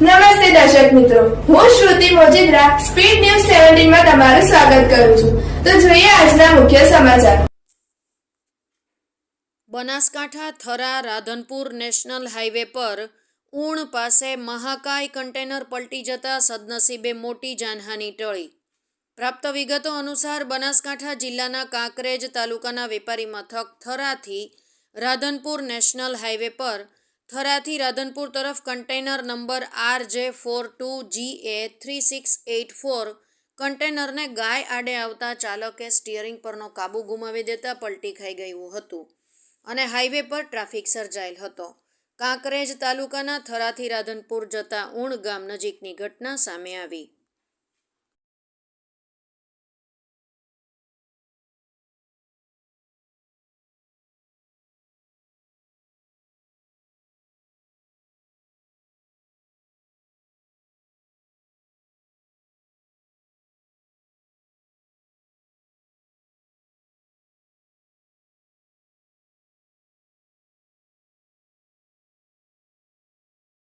નમસ્તે દર્શક મિત્રો. હું શ્રુતિ મોજીદ્રા, સ્પીડ ન્યૂઝ સેવન્ટીનમાં તમારું સ્વાગત કરું છું. તો જોઈએ આજના મુખ્ય સમાચાર. બનાસકાંઠા થરા રાધનપુર નેશનલ હાઈવે પર ઊણ પાસે મહાકાય કન્ટેનર પલટી જતા સદનસીબે મોટી જાનહાની ટળી. પ્રાપ્ત વિગતો અનુસાર બનાસકાંઠા જિલ્લાના કાંકરેજ તાલુકાના વેપારી મથક થરાથી રાધનપુર નેશનલ હાઈવે પર થરાથી રાધનપુર તરફ container number R J four two G A three six eight four કન્ટેનરને ગાય આડે આવતા ચાલકે સ્ટિયરિંગ પરનો કાબુ ગુમાવી દેતા પલટી ખાઈ ગયું હતું અને હાઈવે પર ટ્રાફિક સર્જાયેલ હતો. કાંકરેજ તાલુકાના થરાથી રાધનપુર જતા ઊણ ગામ નજીકની ઘટના સામે આવી.